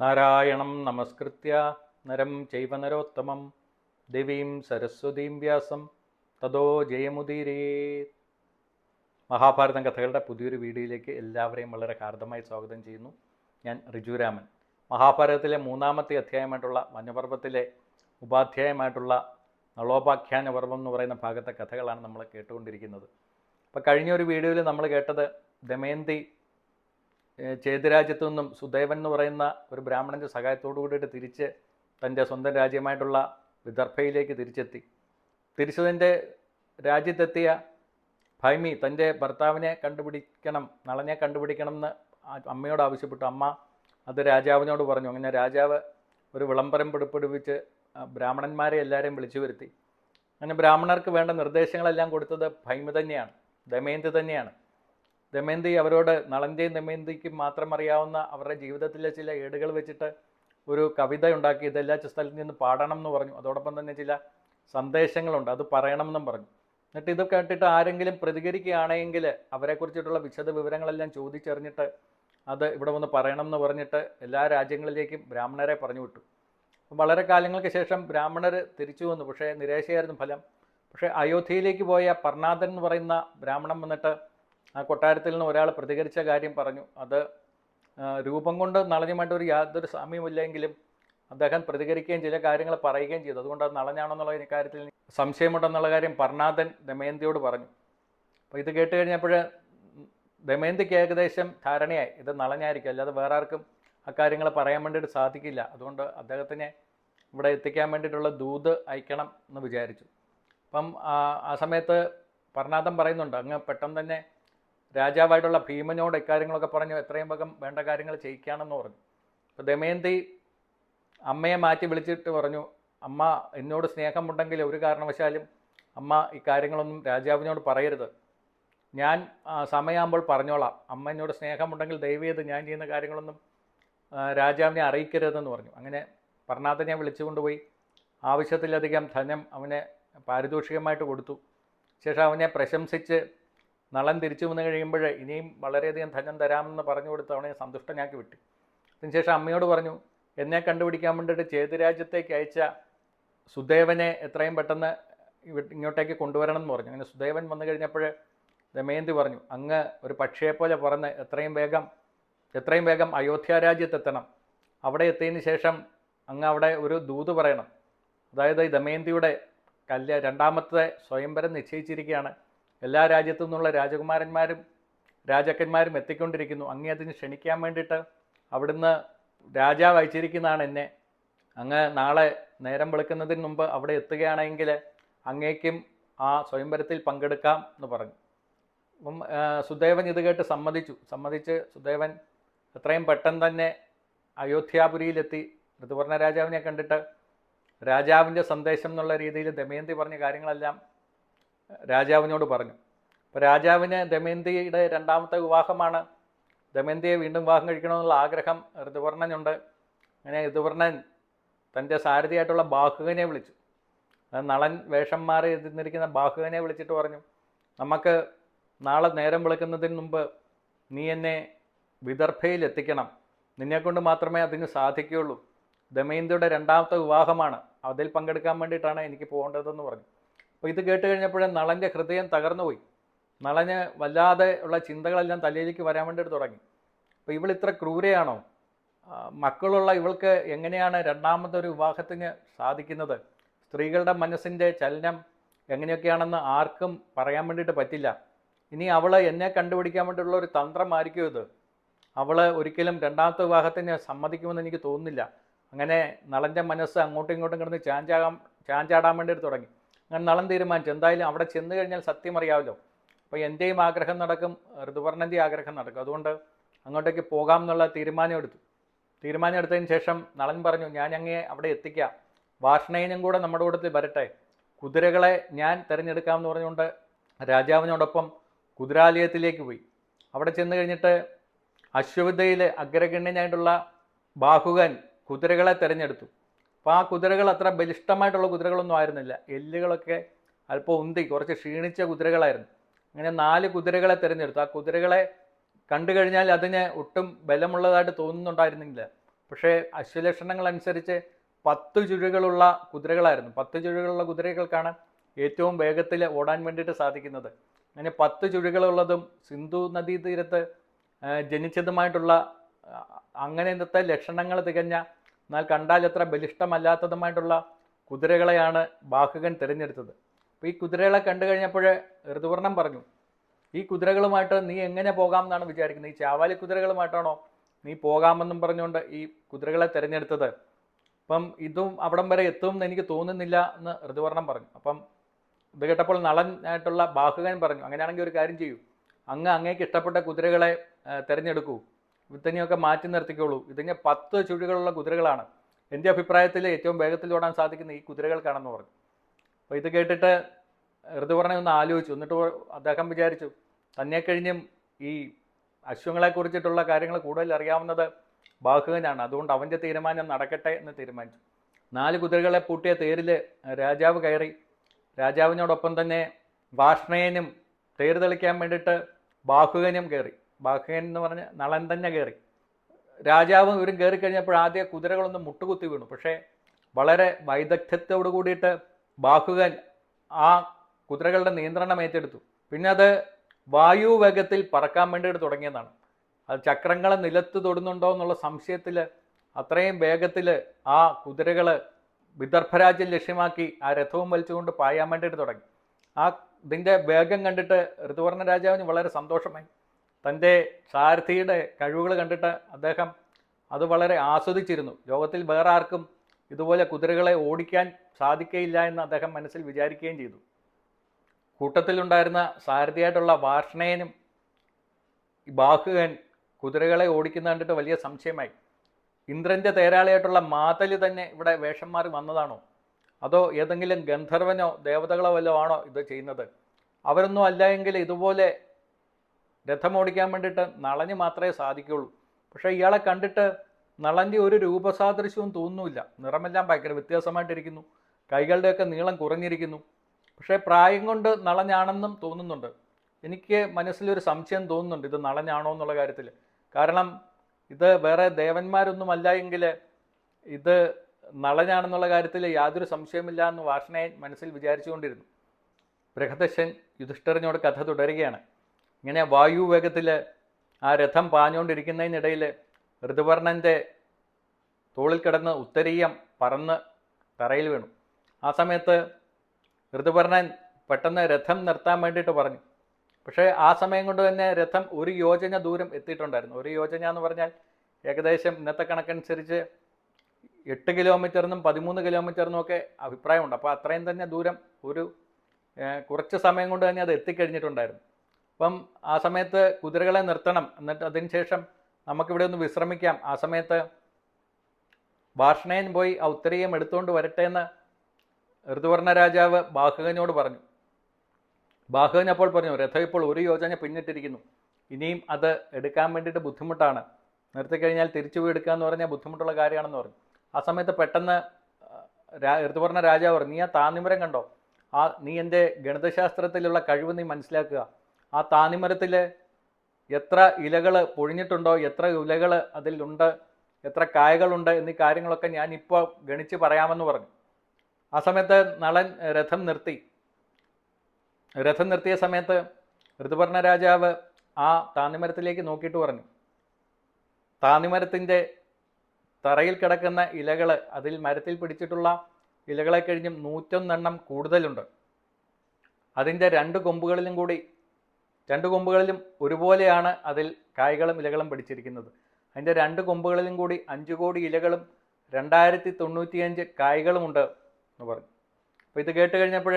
നാരായണം നമസ്കൃത്യ. നരം ചൈവ നരോത്തമം. ദേവീം സരസ്വതീം വ്യാസം. തതോ ജയമുദീരേ. മഹാഭാരതം കഥകളുടെ പുതിയൊരു വീഡിയോയിലേക്ക് എല്ലാവരെയും വളരെ ഹാർദമായി സ്വാഗതം ചെയ്യുന്നു. ഞാൻ റിജുരാമൻ മഹാഭാരതത്തിലെ മൂന്നാമത്തെ അധ്യായമായിട്ടുള്ള വനപർവത്തിലെ ഉപാധ്യായമായിട്ടുള്ള നളോപാഖ്യാന പർവം എന്ന് പറയുന്ന ഭാഗത്തെ കഥകളാണ് നമ്മൾ കേട്ടുകൊണ്ടിരിക്കുന്നത്. അപ്പോൾ കഴിഞ്ഞ ഒരു വീഡിയോയിൽ നമ്മൾ കേട്ടത് ദമയന്തി ചേതുരാജ്യത്തു നിന്നും സുദേവൻ എന്ന് പറയുന്ന ഒരു ബ്രാഹ്മണന്റെ സഹായത്തോടു കൂടിയിട്ട് തിരിച്ച് തന്റെ സ്വന്തം രാജ്യമായിട്ടുള്ള വിദർഭയിലേക്ക് തിരിച്ചെത്തി. തിരിച്ചതിന്റെ രാജ്യത്തെത്തിയ ഭൈമി തന്റെ ഭർത്താവിനെ കണ്ടുപിടിക്കണം നളനെ കണ്ടുപിടിക്കണം എന്ന് അമ്മയോട് ആവശ്യപ്പെട്ടു. അമ്മ അത് രാജാവിനോട് പറഞ്ഞു. അങ്ങനെ രാജാവ് ഒരു വിളംബരം പിടിപ്പിടിപ്പിച്ച് ബ്രാഹ്മണന്മാരെ എല്ലാവരെയും വിളിച്ചു വരുത്തി. അങ്ങനെ ബ്രാഹ്മണർക്ക് വേണ്ട നിർദ്ദേശങ്ങളെല്ലാം കൊടുത്തത് ഭൈമി തന്നെയാണ് ദമയന്തി തന്നെയാണ്. ദമയന്തി അവരോട് നളന്റെയും ദമയന്തിക്കും മാത്രം അറിയാവുന്ന അവരുടെ ജീവിതത്തിലെ ചില ഏടുകൾ വെച്ചിട്ട് ഒരു കവിത ഉണ്ടാക്കി ഇതെല്ലാ സ്ഥലത്ത് നിന്ന് പാടണം എന്ന് പറഞ്ഞു. അതോടൊപ്പം തന്നെ ചില സന്ദേശങ്ങളുണ്ട്. അത് പറയണമെന്നും പറഞ്ഞു. എന്നിട്ട് ഇത് കേട്ടിട്ട് ആരെങ്കിലും പ്രതികരിക്കുകയാണെങ്കിൽ അവരെക്കുറിച്ചിട്ടുള്ള വിശദ വിവരങ്ങളെല്ലാം ചോദിച്ചറിഞ്ഞിട്ട് അത് ഇവിടെ വന്ന് പറയണം എന്ന് പറഞ്ഞിട്ട് എല്ലാ രാജ്യങ്ങളിലേക്കും ബ്രാഹ്മണരെ പറഞ്ഞു വിട്ടു. വളരെ കാലങ്ങൾക്ക് ശേഷം ബ്രാഹ്മണർ തിരിച്ചു വന്നു. പക്ഷേ നിരാശയായിരുന്നു ഫലം. പക്ഷേ അയോധ്യയിലേക്ക് പോയ പർണാഥൻ എന്ന് പറയുന്ന ബ്രാഹ്മണൻ വന്നിട്ട് ആ കൊട്ടാരത്തിൽ നിന്ന് ഒരാൾ പ്രതികരിച്ച കാര്യം പറഞ്ഞു. അത് രൂപം കൊണ്ട് നളനുമായിട്ട് ഒരു യാതൊരു സാമ്യമില്ലെങ്കിലും അദ്ദേഹം പ്രതികരിക്കുകയും ചില കാര്യങ്ങൾ പറയുകയും ചെയ്തു. അതുകൊണ്ട് അത് നളഞ്ഞാണെന്നുള്ള കാര്യത്തിൽ സംശയമുണ്ടെന്നുള്ള കാര്യം പർണാഥൻ ദമയന്തിയോട് പറഞ്ഞു. അപ്പോൾ ഇത് കേട്ട് കഴിഞ്ഞപ്പോൾ ദമയന്തിക്ക് ഏകദേശം ധാരണയായി ഇത് നളഞ്ഞായിരിക്കും അല്ലാതെ വേറെ ആർക്കും അക്കാര്യങ്ങൾ പറയാൻ വേണ്ടിയിട്ട് സാധിക്കില്ല. അതുകൊണ്ട് അദ്ദേഹത്തിനെ ഇവിടെ എത്തിക്കാൻ വേണ്ടിയിട്ടുള്ള ദൂത് അയക്കണം എന്ന് വിചാരിച്ചു. അപ്പം ആ സമയത്ത് പർണാഥം പറയുന്നുണ്ട് അങ്ങ് പെട്ടെന്ന് തന്നെ രാജാവായിട്ടുള്ള ഭീമനോട് ഇക്കാര്യങ്ങളൊക്കെ പറഞ്ഞു എത്രയും വേഗം വേണ്ട കാര്യങ്ങൾ ചെയ്യിക്കാണെന്ന് പറഞ്ഞു. അപ്പോൾ ദമയന്തി അമ്മയെ മാറ്റി വിളിച്ചിട്ട് പറഞ്ഞു അമ്മ എന്നോട് സ്നേഹമുണ്ടെങ്കിൽ ഒരു കാരണവശാലും അമ്മ ഇക്കാര്യങ്ങളൊന്നും രാജാവിനോട് പറയരുത്. ഞാൻ സമയമാകുമ്പോൾ പറഞ്ഞോളാം. അമ്മ എന്നോട് സ്നേഹമുണ്ടെങ്കിൽ ദയവേത് ഞാൻ ചെയ്യുന്ന കാര്യങ്ങളൊന്നും രാജാവിനെ അറിയിക്കരുതെന്ന് പറഞ്ഞു. അങ്ങനെ പർണാഥനെ വിളിച്ചുകൊണ്ടുപോയി. ആവശ്യത്തിലധികം ധനം അവനെ പാരിതോഷികമായിട്ട് കൊടുത്തു. ശേഷം അവനെ പ്രശംസിച്ച് നളൻ തിരിച്ചു വന്നു കഴിയുമ്പോൾ ഇനിയും വളരെയധികം ധനം തരാമെന്ന് പറഞ്ഞു കൊടുത്ത് അവനെ സന്തുഷ്ടനാക്കി വിട്ടു. അതിനുശേഷം അമ്മയോട് പറഞ്ഞു എന്നെ കണ്ടുപിടിക്കാൻ വേണ്ടിയിട്ട് ചേതുരാജ്യത്തേക്ക് അയച്ച സുദേവനെ എത്രയും പെട്ടെന്ന് ഇങ്ങോട്ടേക്ക് കൊണ്ടുവരണം എന്ന് പറഞ്ഞു. അങ്ങനെ സുദേവൻ വന്നു കഴിഞ്ഞപ്പോൾ ദമയന്തി പറഞ്ഞു അങ്ങ് ഒരു പക്ഷിയെപ്പോലെ പറഞ്ഞ് എത്രയും വേഗം എത്രയും വേഗം അയോധ്യ രാജ്യത്തെത്തണം. അവിടെ എത്തിയതിന് ശേഷം അങ്ങ് അവിടെ ഒരു ദൂത് പറയണം. അതായത് ഈ ദമയന്തിയുടെ കല്യ രണ്ടാമത്തെ സ്വയംവരം നിശ്ചയിച്ചിരിക്കുകയാണ്. എല്ലാ രാജ്യത്തു നിന്നുള്ള രാജകുമാരന്മാരും രാജാക്കന്മാരും എത്തിക്കൊണ്ടിരിക്കുന്നു. അങ്ങേ അതിന് ക്ഷണിക്കാൻ വേണ്ടിയിട്ട് അവിടുന്ന് രാജാവ് അയച്ചിരിക്കുന്നതാണ് എന്നെ. അങ്ങ് നാളെ നേരം വിളിക്കുന്നതിന് മുമ്പ് അവിടെ എത്തുകയാണെങ്കിൽ അങ്ങേക്കും ആ സ്വയംവരത്തിൽ പങ്കെടുക്കാം എന്ന് പറഞ്ഞു. അപ്പം സുദേവൻ ഇത് കേട്ട് സമ്മതിച്ചു. സമ്മതിച്ച് സുദേവൻ എത്രയും പെട്ടെന്ന് തന്നെ അയോധ്യാപുരിയിലെത്തി. ഋതുവർണ രാജാവിനെ കണ്ടിട്ട് രാജാവിന്റെ സന്ദേശം എന്നുള്ള രീതിയിൽ ദമയന്തി പറഞ്ഞ കാര്യങ്ങളെല്ലാം രാജാവിനോട് പറഞ്ഞു. അപ്പോൾ രാജാവിന് ദമയന്തിയുടെ രണ്ടാമത്തെ വിവാഹമാണ്. ദമയന്തിയെ വീണ്ടും വിവാഹം കഴിക്കണമെന്നുള്ള ആഗ്രഹം ഋതുവർണനുണ്ട് അങ്ങനെ ഋതുവർണൻ തന്റെ സാരഥിയായിട്ടുള്ള ബാഹുവിനെ വിളിച്ചു. നളൻ വേഷം മാറി ഇരുന്നിരിക്കുന്ന ബാഹുവിനെ വിളിച്ചിട്ട് പറഞ്ഞു നമുക്ക് നാളെ നേരം വിളിക്കുന്നതിന് മുമ്പ് നീ എന്നെ വിദർഭയിൽ എത്തിക്കണം നിന്നെക്കൊണ്ട് മാത്രമേ അതിന് സാധിക്കുകയുള്ളൂ. ദമയന്തിയുടെ രണ്ടാമത്തെ വിവാഹമാണ്. അതിൽ പങ്കെടുക്കാൻ വേണ്ടിയിട്ടാണ് എനിക്ക് പോകേണ്ടതെന്ന് പറഞ്ഞു. അപ്പോൾ ഇത് കേട്ട് കഴിഞ്ഞപ്പോഴേ നളന്റെ ഹൃദയം തകർന്നുപോയി. നളന് വല്ലാതെ ഉള്ള ചിന്തകളെല്ലാം തലയിലേക്ക് വരാൻ വേണ്ടിയിട്ട് തുടങ്ങി. അപ്പോൾ ഇവൾ ഇത്ര ക്രൂരയാണോ? മക്കളുള്ള ഇവൾക്ക് എങ്ങനെയാണ് രണ്ടാമത്തെ ഒരു വിവാഹത്തിന് സാധിക്കുന്നത്? സ്ത്രീകളുടെ മനസ്സിന്റെ ചലനം എങ്ങനെയൊക്കെയാണെന്ന് ആർക്കും പറയാൻ വേണ്ടിയിട്ട് പറ്റില്ല. ഇനി അവൾ എന്നെ കണ്ടുപിടിക്കാൻ വേണ്ടിയുള്ള ഒരു തന്ത്രമായിരിക്കും ഇത്. അവൾ ഒരിക്കലും രണ്ടാമത്തെ വിവാഹത്തിന് സമ്മതിക്കുമെന്ന് എനിക്ക് തോന്നുന്നില്ല. അങ്ങനെ നളന്റെ മനസ്സ് അങ്ങോട്ടും ഇങ്ങോട്ടും കിടന്ന് ചാഞ്ചാകാൻ ചാഞ്ചാടാൻ വേണ്ടിയിട്ട് തുടങ്ങി. അങ്ങനെ നളം തീരുമാനിച്ചു. എന്തായാലും അവിടെ ചെന്ന് കഴിഞ്ഞാൽ സത്യം അറിയാമല്ലോ. അപ്പോൾ എന്റെയും ആഗ്രഹം നടക്കും ഋതുവർണന്റെ ആഗ്രഹം നടക്കും. അതുകൊണ്ട് അങ്ങോട്ടേക്ക് പോകാം എന്നുള്ള തീരുമാനമെടുത്തു എടുത്തു. തീരുമാനം എടുത്തതിന് ശേഷം നളൻ പറഞ്ഞു ഞാൻ അങ്ങേ അവിടെ എത്തിക്കാം. വാഷ്ണേനും കൂടെ നമ്മുടെ കൂട്ടത്തിൽ വരട്ടെ. കുതിരകളെ ഞാൻ തിരഞ്ഞെടുക്കാമെന്ന് പറഞ്ഞുകൊണ്ട് രാജാവിനോടൊപ്പം കുതിരാലയത്തിലേക്ക് പോയി. അവിടെ ചെന്ന് കഴിഞ്ഞിട്ട് അശ്വവിദ്യയിലെ അഗ്രഗണ്യനായിട്ടുള്ള ബാഹുകൻ കുതിരകളെ തിരഞ്ഞെടുത്തു. അപ്പോൾ ആ കുതിരകൾ അത്ര ബലിഷ്ടമായിട്ടുള്ള കുതിരകളൊന്നും ആയിരുന്നില്ല. എല്ലുകളൊക്കെ അല്പം ഉന്തി കുറച്ച് ക്ഷീണിച്ച കുതിരകളായിരുന്നു. അങ്ങനെ നാല് കുതിരകളെ തിരഞ്ഞെടുത്തു. ആ കുതിരകളെ കണ്ടു കഴിഞ്ഞാൽ അതിന് ഒട്ടും ബലമുള്ളതായിട്ട് തോന്നുന്നുണ്ടായിരുന്നില്ല. പക്ഷേ അശ്വലക്ഷണങ്ങൾ അനുസരിച്ച് പത്ത് ചുഴികളുള്ള കുതിരകളായിരുന്നു. പത്ത് ചുഴികളുള്ള കുതിരകൾക്കാണ് ഏറ്റവും വേഗത്തിൽ ഓടാൻ വേണ്ടിയിട്ട് സാധിക്കുന്നത്. അങ്ങനെ പത്ത് ചുഴികളുള്ളതും സിന്ധു നദീതീരത്ത് ജനിച്ചതുമായിട്ടുള്ള അങ്ങനത്തെ ലക്ഷണങ്ങൾ തികഞ്ഞ എന്നാൽ കണ്ടാൽ എത്ര ബലിഷ്ടമല്ലാത്തതുമായിട്ടുള്ള കുതിരകളെയാണ് ബാഹുകൻ തിരഞ്ഞെടുത്തത്. അപ്പോൾ ഈ കുതിരകളെ കണ്ടു കഴിഞ്ഞപ്പോൾ ഋതുവർണം പറഞ്ഞു ഈ കുതിരകളുമായിട്ട് നീ എങ്ങനെ പോകാം എന്നാണ് വിചാരിക്കുന്നത്? ഈ ചാവാലി കുതിരകളുമായിട്ടാണോ നീ പോകാമെന്നും പറഞ്ഞുകൊണ്ട് ഈ കുതിരകളെ തിരഞ്ഞെടുത്തത്? അപ്പം ഇതും അവിടം വരെ എത്തുമെന്ന് എനിക്ക് തോന്നുന്നില്ല എന്ന് ഋതുവർണം പറഞ്ഞു. അപ്പം ഇത് കേട്ടപ്പോൾ നളൻ ആയിട്ടുള്ള ബാഹുകൻ പറഞ്ഞു അങ്ങനെയാണെങ്കിൽ ഒരു കാര്യം ചെയ്യൂ. അങ്ങ് അങ്ങേക്ക് ഇഷ്ടപ്പെട്ട കുതിരകളെ തിരഞ്ഞെടുക്കൂ. ഇത്തനെയൊക്കെ മാറ്റി നിർത്തിക്കോളൂ. ഇതിന് പത്ത് ചുഴികളുള്ള കുതിരകളാണ്. എന്റെ അഭിപ്രായത്തിൽ ഏറ്റവും വേഗത്തിൽ ഓടാൻ സാധിക്കുന്ന ഈ കുതിരകൾക്കാണെന്ന് പറഞ്ഞു. അപ്പോൾ ഇത് കേട്ടിട്ട് ഋതുവർണ ഒന്ന് ആലോചിച്ചു. എന്നിട്ട് അദ്ദേഹം വിചാരിച്ചു തന്നെ കഴിഞ്ഞും ഈ അശ്വങ്ങളെ കുറിച്ചിട്ടുള്ള കാര്യങ്ങൾ കൂടുതൽ അറിയാവുന്നത് ബാഹുകനാണ് അതുകൊണ്ട് അവന്റെ തീരുമാനം നടക്കട്ടെ എന്ന് തീരുമാനിച്ചു. നാല് കുതിരകളെ പൂട്ടിയ തേരിൽ രാജാവ് കയറി. രാജാവിനോടൊപ്പം തന്നെ വാഷ്ണയനും തേര് തെളിക്കാൻ വേണ്ടിയിട്ട് ബാഹുകനും കയറി. ബാഹുകൻ എന്ന് പറഞ്ഞ നളൻ തന്നെ കയറി രാജാവ് ഇവരും കയറി കഴിഞ്ഞപ്പോൾ ആദ്യ കുതിരകളൊന്ന് മുട്ടുകുത്തി വീണു. പക്ഷേ വളരെ വൈദഗ്ധ്യത്തോടു കൂടിയിട്ട് ബാഹുകൻ ആ കുതിരകളുടെ നിയന്ത്രണം ഏറ്റെടുത്തു. പിന്നെ അത് വായു വേഗത്തിൽ പറക്കാൻ വേണ്ടിയിട്ട് തുടങ്ങിയതാണ്. അത് ചക്രങ്ങളെ നിലത്ത് തൊടുന്നുണ്ടോ എന്നുള്ള സംശയത്തിൽ അത്രയും വേഗത്തിൽ ആ കുതിരകൾ വിദർഭരാജ്യം ലക്ഷ്യമാക്കി ആ രഥവും വലിച്ചുകൊണ്ട് പായാൻ വേണ്ടിയിട്ട് തുടങ്ങി. ആ ഇതിന്റെ വേഗം കണ്ടിട്ട് ഋതുവർണ രാജാവിന് വളരെ സന്തോഷമായി. തന്റെ സാരഥിയുടെ കഴിവുകൾ കണ്ടിട്ട് അദ്ദേഹം അത് വളരെ ആസ്വദിച്ചിരുന്നു. ലോകത്തിൽ വേറെ ആർക്കും ഇതുപോലെ കുതിരകളെ ഓടിക്കാൻ സാധിക്കയില്ല എന്ന് അദ്ദേഹം മനസ്സിൽ വിചാരിക്കുകയും ചെയ്തു. കൂട്ടത്തിലുണ്ടായിരുന്ന സാരഥിയായിട്ടുള്ള വാഷ്ണേനും ബാഹുകൻ കുതിരകളെ ഓടിക്കുന്ന കണ്ടിട്ട് വലിയ സംശയമായി. ഇന്ദ്രന്റെ തേരാളിയായിട്ടുള്ള മാതലി തന്നെ ഇവിടെ വേഷം മാറി വന്നതാണോ? അതോ ഏതെങ്കിലും ഗന്ധർവനോ ദേവതകളോ വല്ലോ ആണോ ഇത് ചെയ്യുന്നത്? അവരൊന്നും അല്ല എങ്കിൽ ഇതുപോലെ രഥമോടിക്കാൻ വേണ്ടിയിട്ട് നളഞ്ഞ് മാത്രമേ സാധിക്കുകയുള്ളൂ പക്ഷേ ഇയാളെ കണ്ടിട്ട് നളന്റെ ഒരു രൂപസാദൃശ്യവും തോന്നുന്നില്ല. നിറമെല്ലാം ഭയങ്കര വ്യത്യാസമായിട്ടിരിക്കുന്നു. കൈകളുടെയൊക്കെ നീളം കുറഞ്ഞിരിക്കുന്നു. പക്ഷേ പ്രായം കൊണ്ട് നളഞ്ഞാണെന്നും തോന്നുന്നുണ്ട്. എനിക്ക് മനസ്സിലൊരു സംശയം തോന്നുന്നുണ്ട് ഇത് നളഞ്ഞാണോ എന്നുള്ള കാര്യത്തിൽ കാരണം ഇത് വേറെ ദേവന്മാരൊന്നുമല്ല എങ്കിൽ ഇത് നളഞ്ഞാണെന്നുള്ള കാര്യത്തിൽ യാതൊരു സംശയമില്ല എന്ന് വാർഷണയൻ മനസ്സിൽ വിചാരിച്ചുകൊണ്ടിരുന്നു. ബൃഹദശൻ യുധിഷ്ഠിരനോട് കഥ തുടരുകയാണ്. ഇങ്ങനെ വായു വേഗത്തിൽ ആ രഥം പാഞ്ഞുകൊണ്ടിരിക്കുന്നതിനിടയിൽ ഋതുവർണന്റെ തോളിൽ കിടന്ന് ഉത്തരീയം പറന്ന് തറയിൽ വീണു. ആ സമയത്ത് ഋതുവർണൻ പെട്ടെന്ന് രഥം നിർത്താൻ വേണ്ടിയിട്ട് പറഞ്ഞു. പക്ഷേ ആ സമയം കൊണ്ട് തന്നെ രഥം ഒരു യോജന ദൂരം എത്തിയിട്ടുണ്ടായിരുന്നു. ഒരു യോജന എന്ന് പറഞ്ഞാൽ ഏകദേശം ഇന്നത്തെ കണക്കനുസരിച്ച് എട്ട് കിലോമീറ്ററിനും പതിമൂന്ന് കിലോമീറ്ററിനും ഒക്കെ അഭിപ്രായമുണ്ട്. അപ്പോൾ അത്രയും തന്നെ ദൂരം ഒരു കുറച്ച് സമയം കൊണ്ട് തന്നെ അത് എത്തിക്കഴിഞ്ഞിട്ടുണ്ടായിരുന്നു. അപ്പം ആ സമയത്ത് കുതിരകളെ നിർത്തണം. എന്നിട്ട് അതിനുശേഷം നമുക്കിവിടെ ഒന്ന് വിശ്രമിക്കാം. ആ സമയത്ത് ഭാഷണയൻ പോയി ആ ഉത്തരീയം എടുത്തുകൊണ്ട് വരട്ടെ എന്ന് ഋതുവർണ രാജാവ് ബാഹുകനോട് പറഞ്ഞു. ബാഹുകൻ അപ്പോൾ പറഞ്ഞു രഥം ഇപ്പോൾ ഒരു യോജന പിന്നിട്ടിരിക്കുന്നു. ഇനിയും അത് എടുക്കാൻ വേണ്ടിയിട്ട് ബുദ്ധിമുട്ടാണ്. നിർത്തിക്കഴിഞ്ഞാൽ തിരിച്ചു പോയി എടുക്കുക എന്ന് പറഞ്ഞാൽ ബുദ്ധിമുട്ടുള്ള കാര്യമാണെന്ന് പറഞ്ഞു. ആ സമയത്ത് പെട്ടെന്ന് ആ, ഋതുവർണ രാജാവ് പറഞ്ഞു നീ ആ താന്നിമരം കണ്ടോ? ആ നീ എന്റെ ഗണിതശാസ്ത്രത്തിലുള്ള കഴിവ് നീ മനസ്സിലാക്കുക. ആ താന്നിമരത്തിൽ എത്ര ഇലകൾ പൊഴിഞ്ഞിട്ടുണ്ടോ എത്ര ഇലകൾ അതിലുണ്ട് എത്ര കായകളുണ്ട് എന്നീ കാര്യങ്ങളൊക്കെ ഞാൻ ഇപ്പോൾ ഗണിച്ച് പറയാമെന്ന് പറഞ്ഞു. ആ സമയത്ത് നളൻ രഥം നിർത്തി. രഥം നിർത്തിയ സമയത്ത് ഋതുപർണ രാജാവ് ആ താന്നിമരത്തിലേക്ക് നോക്കിയിട്ട് പറഞ്ഞു. താന്നിമരത്തിന്റെ തറയിൽ കിടക്കുന്ന ഇലകൾ അതിൽ മരത്തിൽ പിടിച്ചിട്ടുള്ള ഇലകളെ കഴിഞ്ഞും നൂറ്റൊന്നെണ്ണം കൂടുതലുണ്ട്. അതിന്റെ രണ്ട് കൊമ്പുകളിലും കൂടി രണ്ട് കൊമ്പുകളിലും ഒരുപോലെയാണ് അതിൽ കായ്കളും ഇലകളും പിടിച്ചിരിക്കുന്നത്. അതിന്റെ രണ്ട് കൊമ്പുകളിലും കൂടി അഞ്ച് കോടി ഇലകളും രണ്ടായിരത്തി തൊണ്ണൂറ്റിയഞ്ച് കായ്കളുമുണ്ട് എന്ന് പറഞ്ഞു. അപ്പോൾ ഇത് കേട്ട് കഴിഞ്ഞപ്പോൾ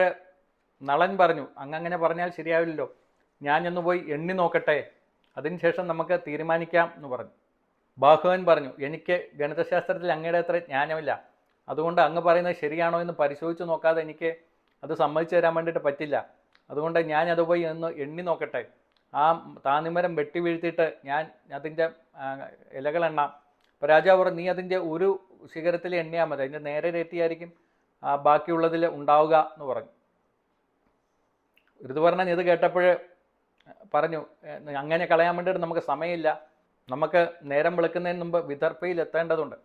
നളൻ പറഞ്ഞു അങ്ങങ്ങനെ പറഞ്ഞാൽ ശരിയാവില്ലല്ലോ. ഞാൻ ഒന്ന് പോയി എണ്ണി നോക്കട്ടെ. അതിനുശേഷം നമുക്ക് തീരുമാനിക്കാം എന്ന് പറഞ്ഞു. ബാഹുവൻ പറഞ്ഞു എനിക്ക് ഗണിതശാസ്ത്രത്തിൽ അങ്ങയുടെ അത്ര ജ്ഞാനമില്ല. അതുകൊണ്ട് അങ്ങ് പറയുന്നത് ശരിയാണോ എന്ന് പരിശോധിച്ച് നോക്കാതെ എനിക്ക് അത് സമ്മതിച്ചു തരാൻ വേണ്ടിയിട്ട് പറ്റില്ല. അതുകൊണ്ട് ഞാൻ അത് പോയി ഒന്ന് എണ്ണി നോക്കട്ടെ. ആ താന്നിമരം വെട്ടി വീഴ്ത്തിയിട്ട് ഞാൻ അതിന്റെ ഇലകൾ എണ്ണാം. അപ്പോൾ രാജാവ് പറഞ്ഞു നീ അതിന്റെ ഒരു ശിഖരത്തിൽ എണ്ണിയാൽ മതി. അതിന്റെ നേരെ രേറ്റിയായിരിക്കും ആ ബാക്കിയുള്ളതിൽ ഉണ്ടാവുക എന്ന് പറഞ്ഞു. ഋതുവർണൻ ഇത് കേട്ടപ്പോൾ പറഞ്ഞു അങ്ങനെ കളയാൻ വേണ്ടിയിട്ട് നമുക്ക് സമയമില്ല. നമുക്ക് നേരം വിളിക്കുന്നതിന് മുമ്പ് വിദർഭയിൽ എത്തേണ്ടതുണ്ട്.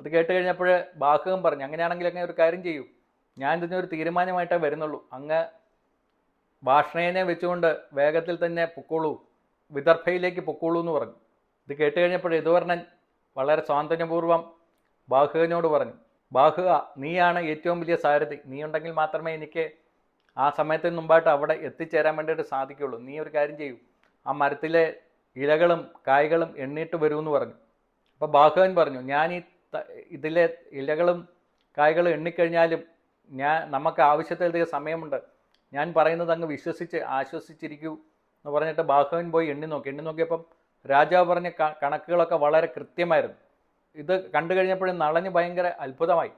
അത് കേട്ട് കഴിഞ്ഞപ്പോൾ ബാഹുകം പറഞ്ഞു അങ്ങനെയാണെങ്കിൽ അങ്ങനെ ഒരു കാര്യം ചെയ്യൂ. ഞാൻ ഇതിനൊരു തീരുമാനമായിട്ടേ വരുന്നുള്ളൂ. അങ്ങ് ഭാഷണേനെ വെച്ചുകൊണ്ട് വേഗത്തിൽ തന്നെ പൊക്കോളൂ. വിദർഭയിലേക്ക് പൊക്കോളൂ എന്ന് പറഞ്ഞു. ഇത് കേട്ട് കഴിഞ്ഞപ്പോൾ യദുവർണൻ വളരെ സ്വാതന്ത്ര്യപൂർവം ബാഹുവിനോട് പറഞ്ഞു ബാഹുക നീയാണ് ഏറ്റവും വലിയ സാരഥി. നീ ഉണ്ടെങ്കിൽ മാത്രമേ എനിക്ക് ആ സമയത്തിന് മുമ്പായിട്ട് അവിടെ എത്തിച്ചേരാൻ വേണ്ടിയിട്ട് സാധിക്കുള്ളൂ. നീ ഒരു കാര്യം ചെയ്യൂ. ആ മരത്തിലെ ഇലകളും കായ്കളും എണ്ണിയിട്ട് വരൂ എന്ന് പറഞ്ഞു. അപ്പോൾ ബാഹുവൻ പറഞ്ഞു ഞാൻ ഈ ഇതിലെ ഇലകളും കായ്കളും എണ്ണിക്കഴിഞ്ഞാലും ഞാൻ നമുക്ക് ആവശ്യത്തിലധികം സമയമുണ്ട്. ഞാൻ പറയുന്നത് അങ്ങ് വിശ്വസിച്ച് ആശ്വസിച്ചിരിക്കൂ എന്ന് പറഞ്ഞിട്ട് ബാഹവൻ പോയി എണ്ണി നോക്കി. എണ്ണി നോക്കിയപ്പം രാജാവ് പറഞ്ഞ കണക്കുകളൊക്കെ വളരെ കൃത്യമായിരുന്നു. ഇത് കണ്ടു കഴിഞ്ഞപ്പോഴും നളന് ഭയങ്കര അത്ഭുതമായി.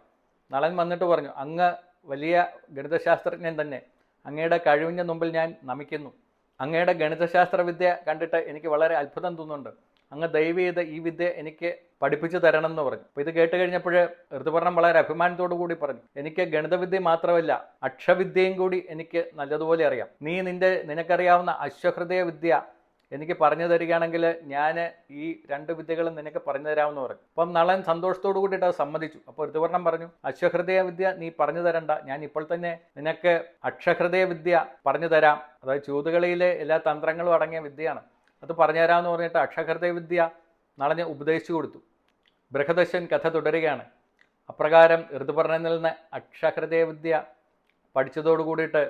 നളൻ വന്നിട്ട് പറഞ്ഞു അങ്ങ് വലിയ ഗണിതശാസ്ത്രജ്ഞൻ തന്നെ. അങ്ങയുടെ കഴിവിന്റെ മുമ്പിൽ ഞാൻ നമിക്കുന്നു. അങ്ങയുടെ ഗണിതശാസ്ത്ര വിദ്യ കണ്ടിട്ട് എനിക്ക് വളരെ അത്ഭുതം തോന്നുന്നുണ്ട്. അങ്ങ് ദയവ് ചെയ്ത് ഈ വിദ്യ എനിക്ക് പഠിപ്പിച്ചു തരണം എന്ന് പറഞ്ഞു. അപ്പോൾ ഇത് കേട്ട് കഴിഞ്ഞപ്പോൾ ഋതുപർണം വളരെ അഭിമാനത്തോടു കൂടി പറഞ്ഞു. എനിക്ക് ഗണിതവിദ്യ മാത്രമല്ല അക്ഷവിദ്യയും കൂടി എനിക്ക് നല്ലതുപോലെ അറിയാം. നീ നിന്റെ നിനക്കറിയാവുന്ന അശ്വഹൃദയ വിദ്യ എനിക്ക് പറഞ്ഞു തരികയാണെങ്കിൽ ഞാൻ ഈ രണ്ട് വിദ്യകളും നിനക്ക് പറഞ്ഞു തരാമെന്ന് പറഞ്ഞു. അപ്പം നളൻ സന്തോഷത്തോടു കൂടിയിട്ട് അത് സമ്മതിച്ചു. അപ്പോൾ ഋതുവർണം പറഞ്ഞു അശ്വഹൃദയ വിദ്യ നീ പറഞ്ഞു തരണ്ട. ഞാൻ ഇപ്പോൾ തന്നെ നിനക്ക് അക്ഷഹൃദയ വിദ്യ പറഞ്ഞു തരാം. അതായത് ചൂതുകളിയിലെ എല്ലാ തന്ത്രങ്ങളും അടങ്ങിയ വിദ്യയാണ്. അത് പറഞ്ഞു തരാമെന്ന് പറഞ്ഞിട്ട് അക്ഷഹൃദയ നളനെ ഉപദേശിച്ചു കൊടുത്തു. ബൃഹദശൻ കഥ തുടരുകയാണ്. അപ്രകാരം ഋതുപർണനിൽ നിന്ന് അക്ഷഹൃദയവിദ്യ പഠിച്ചതോടു കൂടിയിട്ട്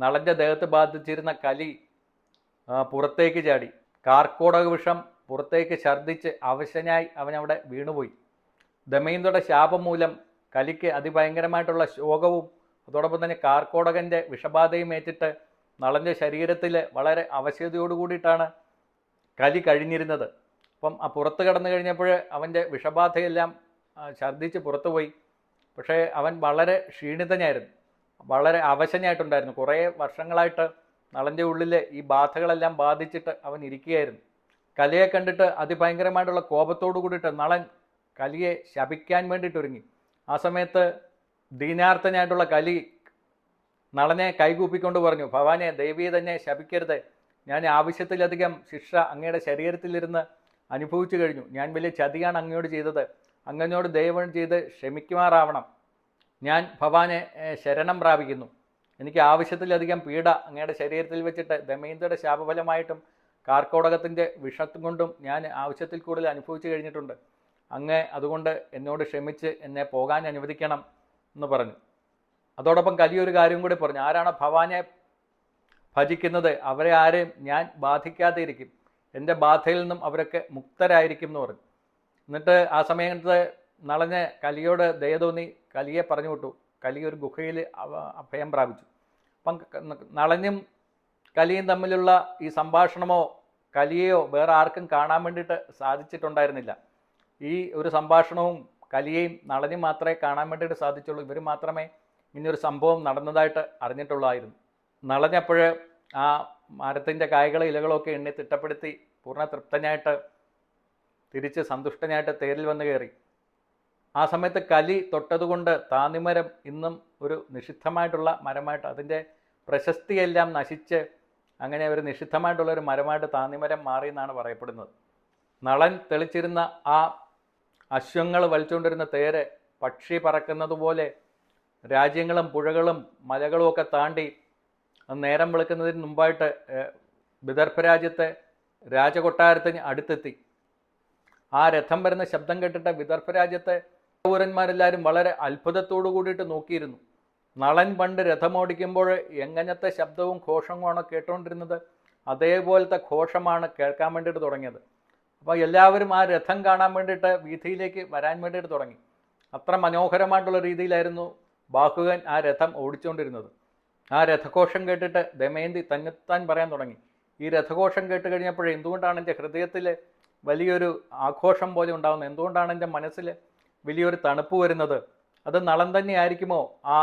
നളന്റെ ദേഹത്ത് ബാധിച്ചിരുന്ന കലി പുറത്തേക്ക് ചാടി. കാർക്കോടക വിഷം പുറത്തേക്ക് ഛർദ്ദിച്ച് അവശനായി അവനവിടെ വീണുപോയി. ദമയന്തയുടെ ശാപം മൂലം കലിക്ക് അതിഭയങ്കരമായിട്ടുള്ള ശോകവും അതോടൊപ്പം തന്നെ കാർക്കോടകന്റെ വിഷബാധയും ഏറ്റിട്ട് നളന്റെ ശരീരത്തിൽ വളരെ അവശതയോടു കൂടിയിട്ടാണ് കലി കഴിഞ്ഞിരുന്നത്. അപ്പം ആ പുറത്ത് കടന്നു കഴിഞ്ഞപ്പോൾ അവന്റെ വിഷബാധയെല്ലാം ഛർദ്ദിച്ച് പുറത്തു പോയി പക്ഷേ അവൻ വളരെ ക്ഷീണിതനായിരുന്നു. വളരെ അവശനായിട്ടുണ്ടായിരുന്നു. കുറേ വർഷങ്ങളായിട്ട് നളന്റെ ഉള്ളിൽ ഈ ബാധകളെല്ലാം ബാധിച്ചിട്ട് അവൻ ഇരിക്കുകയായിരുന്നു. കലിയെ കണ്ടിട്ട് അതിഭയങ്കരമായിട്ടുള്ള കോപത്തോടു കൂടിയിട്ട് നളൻ കലിയെ ശപിക്കാൻ വേണ്ടിയിട്ട് ഒരുങ്ങി ആ സമയത്ത് ദീനാർത്ഥനായിട്ടുള്ള കലി നളനെ കൈകൂപ്പിക്കൊണ്ട് പറഞ്ഞു ഭവാനെ ദേവിയെ തന്നെ ശപിക്കരുത്. ഞാൻ ആവശ്യത്തിലധികം ശിക്ഷ അങ്ങയുടെ ശരീരത്തിലിരുന്ന് അനുഭവിച്ചു കഴിഞ്ഞു. ഞാൻ വലിയ ചതിയാണ് അങ്ങയോട് ചെയ്തത്. അങ്ങനോട് ദൈവം ചെയ്ത് ക്ഷമിക്കുമാറാവണം. ഞാൻ ഭവാനെ ശരണം പ്രാപിക്കുന്നു. എനിക്ക് ആവശ്യത്തിലധികം പീഡ അങ്ങയുടെ ശരീരത്തിൽ വെച്ചിട്ട് ദമയന്തയുടെ ശാപഫലമായിട്ടും കാർക്കോടകത്തിന്റെ വിഷത്തും കൊണ്ടും ഞാൻ ആവശ്യത്തിൽ കൂടുതൽ അനുഭവിച്ചു കഴിഞ്ഞിട്ടുണ്ട്. അങ്ങ് അതുകൊണ്ട് എന്നോട് ക്ഷമിച്ച് എന്നെ പോകാൻ അനുവദിക്കണം എന്ന് പറഞ്ഞു. അതോടൊപ്പം കലിയൊരു കാര്യം കൂടി പറഞ്ഞു. ആരാണ് ഭവാനെ ഭജിക്കുന്നത്? അവരെ ആരെയും ഞാൻ ബാധിക്കാതെ ഇരിക്കും എന്റെ ബാധയിൽ നിന്നും അവരൊക്കെ മുക്തരായിരിക്കും എന്ന് പറഞ്ഞു. എന്നിട്ട് ആ സമയത്ത് നളഞ്ഞ് കലിയോട് ദയ തോന്നി. കലിയെ പറഞ്ഞു വിട്ടു. കലി ഒരു ഗുഹയിൽ അഭയം പ്രാപിച്ചു. അപ്പം നളഞ്ഞും കലിയും തമ്മിലുള്ള ഈ സംഭാഷണമോ കലിയെയോ വേറെ ആർക്കും കാണാൻ വേണ്ടിയിട്ട് സാധിച്ചിട്ടുണ്ടായിരുന്നില്ല. ഈ ഒരു സംഭാഷണവും കലിയെയും നളനും മാത്രമേ കാണാൻ വേണ്ടിയിട്ട് സാധിച്ചുള്ളൂ. ഇവർ മാത്രമേ ഇങ്ങനൊരു സംഭവം നടന്നതായിട്ട് അറിഞ്ഞിട്ടുള്ളായിരുന്നു നളഞ്ഞപ്പോൾ ആ മരത്തിന്റെ കായ്കളും ഇലകളൊക്കെ എണ്ണി തിട്ടപ്പെടുത്തി പൂർണ തൃപ്തനായിട്ട് തിരിച്ച് സന്തുഷ്ടനായിട്ട് തേരിൽ വന്ന് കയറി. ആ സമയത്ത് കലി തൊട്ടതുകൊണ്ട് താന്നിമരം ഇന്നും ഒരു നിഷിദ്ധമായിട്ടുള്ള മരമായിട്ട് അതിന്റെ പ്രശസ്തിയെല്ലാം നശിച്ച് അങ്ങനെ ഒരു നിഷിദ്ധമായിട്ടുള്ള ഒരു മരമായിട്ട് താന്നിമരം മാറി എന്നാണ് പറയപ്പെടുന്നത്. നളൻ തെളിച്ചിരുന്ന ആ അശ്വങ്ങൾ വലിച്ചുകൊണ്ടിരുന്ന തേര് പക്ഷി പറക്കുന്നത് പോലെ രാജ്യങ്ങളും പുഴകളും മലകളും ഒക്കെ താണ്ടി നേരം വെളുക്കുന്നതിന് മുമ്പായിട്ട് വിദർഭ രാജ്യത്തെ രാജകൊട്ടാരത്തിന് അടുത്തെത്തി. ആ രഥം വരുന്ന ശബ്ദം കേട്ടിട്ട് വിദർഭ രാജ്യത്തെ പൗരന്മാരെല്ലാവരും വളരെ അത്ഭുതത്തോടു കൂടിയിട്ട് നോക്കിയിരുന്നു. നളൻ പണ്ട് രഥമോടിക്കുമ്പോൾ എങ്ങനത്തെ ശബ്ദവും ഘോഷവുമാണ് കേട്ടുകൊണ്ടിരുന്നത് അതേപോലത്തെ ഘോഷമാണ് കേൾക്കാൻ വേണ്ടിയിട്ട് തുടങ്ങിയത്. അപ്പോൾ എല്ലാവരും ആ രഥം കാണാൻ വേണ്ടിയിട്ട് വീഥിയിലേക്ക് വരാൻ വേണ്ടിയിട്ട് തുടങ്ങി. അത്ര മനോഹരമായിട്ടുള്ള രീതിയിലായിരുന്നു ബാഹുകൻ ആ രഥം ഓടിച്ചുകൊണ്ടിരുന്നത് ആ രഥഘോഷം കേട്ടിട്ട് ദമയന്തി തന്നെത്താൻ പറയാൻ തുടങ്ങി. ഈ രഥഘോഷം കേട്ട് കഴിഞ്ഞപ്പോൾ എന്തുകൊണ്ടാണ് എന്റെ ഹൃദയത്തിൽ വലിയൊരു ആഘോഷം പോലെ ഉണ്ടാകുന്നത് എന്തുകൊണ്ടാണ് എന്റെ മനസ്സിൽ വലിയൊരു തണുപ്പ് വരുന്നത്? അത് നളം തന്നെയായിരിക്കുമോ ആ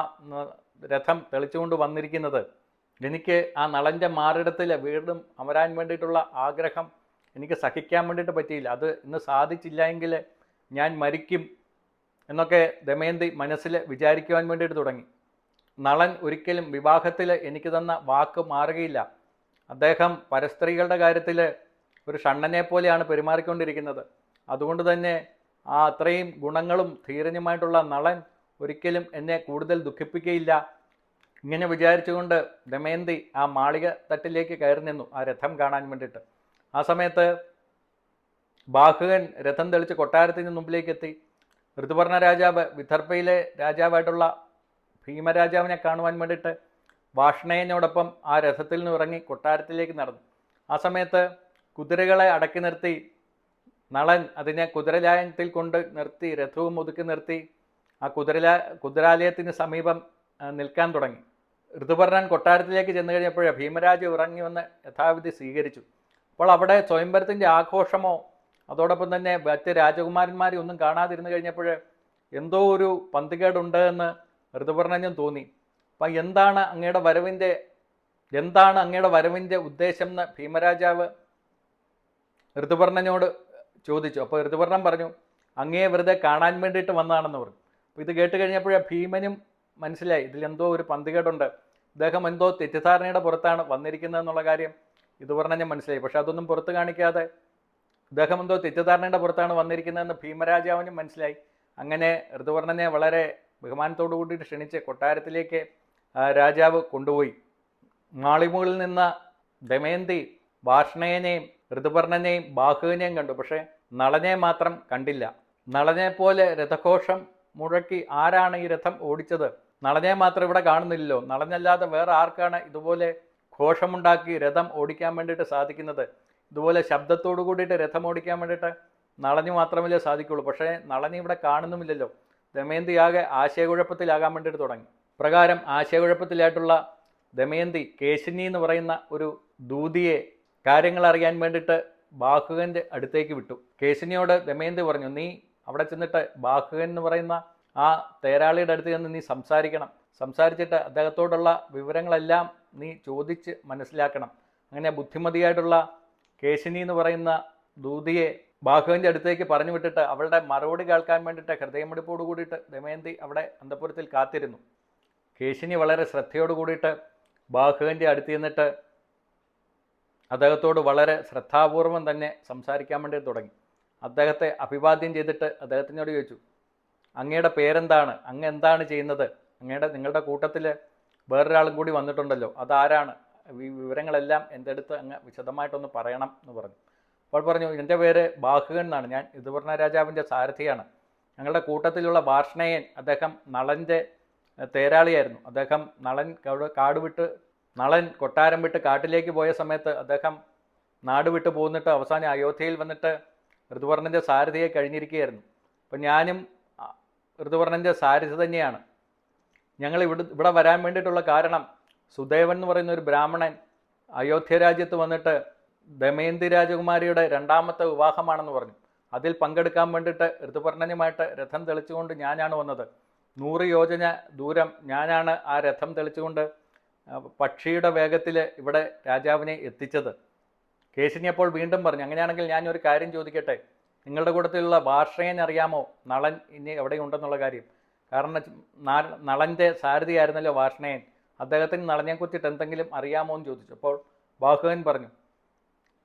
രഥം തെളിച്ചുകൊണ്ട് വന്നിരിക്കുന്നത്? എനിക്ക് ആ നളന്റെ മാറിടത്തിൽ വീണ്ടും അമരാൻ വേണ്ടിയിട്ടുള്ള ആഗ്രഹം എനിക്ക് സഹിക്കാൻ വേണ്ടിയിട്ട് പറ്റിയില്ല. അത് ഇന്ന് സാധിച്ചില്ല എങ്കിൽ ഞാൻ മരിക്കും. എന്നൊക്കെ ദമയന്തി മനസ്സിൽ വിചാരിക്കുവാൻ വേണ്ടിയിട്ട് തുടങ്ങി. നളൻ ഒരിക്കലും വിവാഹത്തിൽ എനിക്ക് തന്ന വാക്ക് മാറുകയില്ല. അദ്ദേഹം പരസ്ത്രീകളുടെ കാര്യത്തിൽ ഒരു ഷണ്ണനെ പോലെയാണ് പെരുമാറിക്കൊണ്ടിരിക്കുന്നത്. അതുകൊണ്ട് തന്നെ ആ അത്രയും ഗുണങ്ങളും ധീരനുമായിട്ടുള്ള നളൻ ഒരിക്കലും എന്നെ കൂടുതൽ ദുഃഖിപ്പിക്കുകയില്ല ഇങ്ങനെ വിചാരിച്ചുകൊണ്ട് ദമയന്തി ആ മാളിക തട്ടിലേക്ക് കയറി നിന്നു ആ രഥം കാണാൻ വേണ്ടിയിട്ട്. ആ സമയത്ത് ബാഹുകൻ രഥം തെളിച്ച് കൊട്ടാരത്തിന് മുമ്പിലേക്ക് എത്തി. ഋതുപർണ രാജാവ് വിദർഭയിലെ രാജാവായിട്ടുള്ള ഭീമരാജാവിനെ കാണുവാൻ വേണ്ടിയിട്ട് വാഷ്ണയനോടൊപ്പം ആ രഥത്തിൽ നിന്ന് ഇറങ്ങി കൊട്ടാരത്തിലേക്ക് നടന്നു. ആ സമയത്ത് കുതിരകളെ അടക്കി നിർത്തി നളൻ അതിനെ കുതിരലായത്തിൽ കൊണ്ട് നിർത്തി രഥവും ഒതുക്കി നിർത്തി ആ കുതിരലാ കുതിരാലയത്തിന് സമീപം നിൽക്കാൻ തുടങ്ങി. ഋതുപർണൻ കൊട്ടാരത്തിലേക്ക് ചെന്നു കഴിഞ്ഞപ്പോഴേ ഭീമരാജ് ഇറങ്ങി വന്ന് യഥാവിധി സ്വീകരിച്ചു. അപ്പോൾ അവിടെ സ്വയംവരത്തിന്റെ ആഘോഷമോ അതോടൊപ്പം തന്നെ മറ്റ് രാജകുമാരന്മാരെ ഒന്നും കാണാതിരുന്നു കഴിഞ്ഞപ്പോൾ എന്തോ ഒരു പന്തികേടുണ്ട് എന്ന് ഋതുപർണനും തോന്നി. അപ്പം എന്താണ് അങ്ങയുടെ വരവിന്റെ എന്താണ് അങ്ങയുടെ വരവിന്റെ ഉദ്ദേശം എന്ന് ഭീമരാജാവ് ഋതുപർണനോട് ചോദിച്ചു. അപ്പോൾ ഋതുപർണൻ പറഞ്ഞു അങ്ങയെ വെറുതെ കാണാൻ വേണ്ടിയിട്ട് വന്നതാണെന്ന് പറഞ്ഞു. അപ്പോൾ ഇത് കേട്ട് കഴിഞ്ഞപ്പോഴേ ഭീമനും മനസ്സിലായി ഇതിലെന്തോ ഒരു പന്തികേടുണ്ട്. ഇദ്ദേഹം എന്തോ തെറ്റിദ്ധാരണയുടെ പുറത്താണ് വന്നിരിക്കുന്നത് എന്നുള്ള കാര്യം ഋതുപർണന് മനസ്സിലായി. പക്ഷെ അതൊന്നും പുറത്ത് കാണിക്കാതെ ഇദ്ദേഹം എന്തോ തെറ്റിദ്ധാരണയുടെ പുറത്താണ് വന്നിരിക്കുന്നതെന്ന് ഭീമരാജാവിനും മനസ്സിലായി. അങ്ങനെ ഋതുവർണനെ വളരെ ബഹുമാനത്തോടു കൂടിയിട്ട് ക്ഷണിച്ച് കൊട്ടാരത്തിലേക്ക് രാജാവ് കൊണ്ടുപോയി. മാളിമുകളിൽ നിന്ന് ദമയന്തി വാഷ്ണയനെയും ഋതുപർണനെയും ബാഹുവിനെയും കണ്ടു. പക്ഷേ നളനെ മാത്രം കണ്ടില്ല. നളനെ പോലെ രഥഘോഷം മുഴക്കി ആരാണ് ഈ രഥം ഓടിച്ചത്? നളനെ മാത്രം ഇവിടെ കാണുന്നില്ലല്ലോ. നളനല്ലാതെ വേറെ ആർക്കാണ് ഇതുപോലെ ഘോഷമുണ്ടാക്കി രഥം ഓടിക്കാൻ വേണ്ടിയിട്ട് സാധിക്കുന്നത്? ഇതുപോലെ ശബ്ദത്തോടു കൂടിയിട്ട് രഥം ഓടിക്കാൻ വേണ്ടിയിട്ട് നളഞ്ഞ് മാത്രമല്ലേ സാധിക്കുള്ളൂ. പക്ഷേ നളഞ്ഞ് ഇവിടെ കാണുന്നുമില്ലല്ലോ. ദമയന്തി ആകെ ആശയക്കുഴപ്പത്തിലാകാൻ വേണ്ടിയിട്ട് തുടങ്ങി. പ്രകാരം ആശയക്കുഴപ്പത്തിലായിട്ടുള്ള ദമയന്തി കേശിനി എന്ന് പറയുന്ന ഒരു ദൂതിയെ കാര്യങ്ങൾ അറിയാൻ വേണ്ടിയിട്ട് ബാഹുകന്റെ അടുത്തേക്ക് വിട്ടു. കേശിനിയോട് ദമയന്തി പറഞ്ഞു നീ അവിടെ ചെന്നിട്ട് ബാഹുകൻ എന്ന് പറയുന്ന ആ തേരാളിയുടെ അടുത്ത് ചെന്ന് നീ സംസാരിക്കണം. സംസാരിച്ചിട്ട് അദ്ദേഹത്തോടുള്ള വിവരങ്ങളെല്ലാം നീ ചോദിച്ച് മനസ്സിലാക്കണം. അങ്ങനെ ബുദ്ധിമതിയായിട്ടുള്ള കേശിനി എന്ന് പറയുന്ന ദൂതിയെ ബാഹുവിന്റെ അടുത്തേക്ക് പറഞ്ഞു വിട്ടിട്ട് അവളുടെ മറുപടി കേൾക്കാൻ വേണ്ടിയിട്ട് ഹൃദയമിടിപ്പോട് കൂടിയിട്ട് ദമയന്തി അവിടെ അന്തപുരത്തിൽ കാത്തിരുന്നു. കേശിനി വളരെ ശ്രദ്ധയോട് കൂടിയിട്ട് ബാഹുവിന്റെ അടുത്ത് നിന്നിട്ട് അദ്ദേഹത്തോട് വളരെ ശ്രദ്ധാപൂർവം തന്നെ സംസാരിക്കാൻ വേണ്ടി തുടങ്ങി. അദ്ദേഹത്തെ അഭിവാദ്യം ചെയ്തിട്ട് അദ്ദേഹത്തിനോട് ചോദിച്ചു അങ്ങയുടെ പേരെന്താണ്? അങ്ങ് എന്താണ് ചെയ്യുന്നത്? അങ്ങയുടെ നിങ്ങളുടെ കൂട്ടത്തിൽ വേറൊരാളും കൂടി വന്നിട്ടുണ്ടല്ലോ അതാരാണ്? വിവരങ്ങളെല്ലാം എന്റെ അടുത്ത് അങ്ങ് വിശദമായിട്ടൊന്ന് പറയണം എന്ന് പറഞ്ഞു. അപ്പോൾ പറഞ്ഞു എന്റെ പേര് ബാഹുകൻ എന്നാണ്. ഞാൻ ഇതുപർണ രാജാവിന്റെ സാരഥിയാണ്. ഞങ്ങളുടെ കൂട്ടത്തിലുള്ള ഭാഷണയൻ അദ്ദേഹം നളന്റെ തേരാളിയായിരുന്നു. അദ്ദേഹം നളൻ കാട് വിട്ട് നളൻ കൊട്ടാരം വിട്ട് കാട്ടിലേക്ക് പോയ സമയത്ത് അദ്ദേഹം നാട് വിട്ട് പോന്നിട്ട് അവസാനം അയോധ്യയിൽ വന്നിട്ട് ഋതുവർണന്റെ സാരഥിയെ കഴിഞ്ഞിരിക്കുകയായിരുന്നു. അപ്പം ഞാനും ഋതുവർണന്റെ സാരഥി തന്നെയാണ്. ഞങ്ങൾ ഇവിടെ ഇവിടെ വരാൻ വേണ്ടിയിട്ടുള്ള കാരണം സുദേവൻ എന്ന് പറയുന്ന ഒരു ബ്രാഹ്മണൻ അയോധ്യ രാജ്യത്ത് വന്നിട്ട് ദമയന്തി രാജകുമാരിയുടെ രണ്ടാമത്തെ വിവാഹമാണെന്ന് പറഞ്ഞു. അതിൽ പങ്കെടുക്കാൻ വേണ്ടിയിട്ട് ഋതുപർണനുമായിട്ട് രഥം തെളിച്ചുകൊണ്ട് ഞാനാണ് വന്നത്. നൂറ് യോജന ദൂരം ഞാനാണ് ആ രഥം തെളിച്ചുകൊണ്ട് പക്ഷിയുടെ വേഗത്തിൽ ഇവിടെ രാജാവിനെ എത്തിച്ചത്. കേശിനി അപ്പോൾ വീണ്ടും പറഞ്ഞു അങ്ങനെയാണെങ്കിൽ ഞാൻ ഒരു കാര്യം ചോദിക്കട്ടെ? നിങ്ങളുടെ കൂട്ടത്തിലുള്ള ഭാഷയൻ അറിയാമോ? നളൻ ഇനി എവിടെയുണ്ടെന്നുള്ള കാര്യം. കാരണം നളന്റെ സാരഥിയായിരുന്നല്ലോ വാർഷ്ണയൻ അദ്ദേഹത്തിന് നളനെക്കുറിച്ചിട്ട് എന്തെങ്കിലും അറിയാമോ എന്ന് ചോദിച്ചു. അപ്പോൾ ബാഹുവൻ പറഞ്ഞു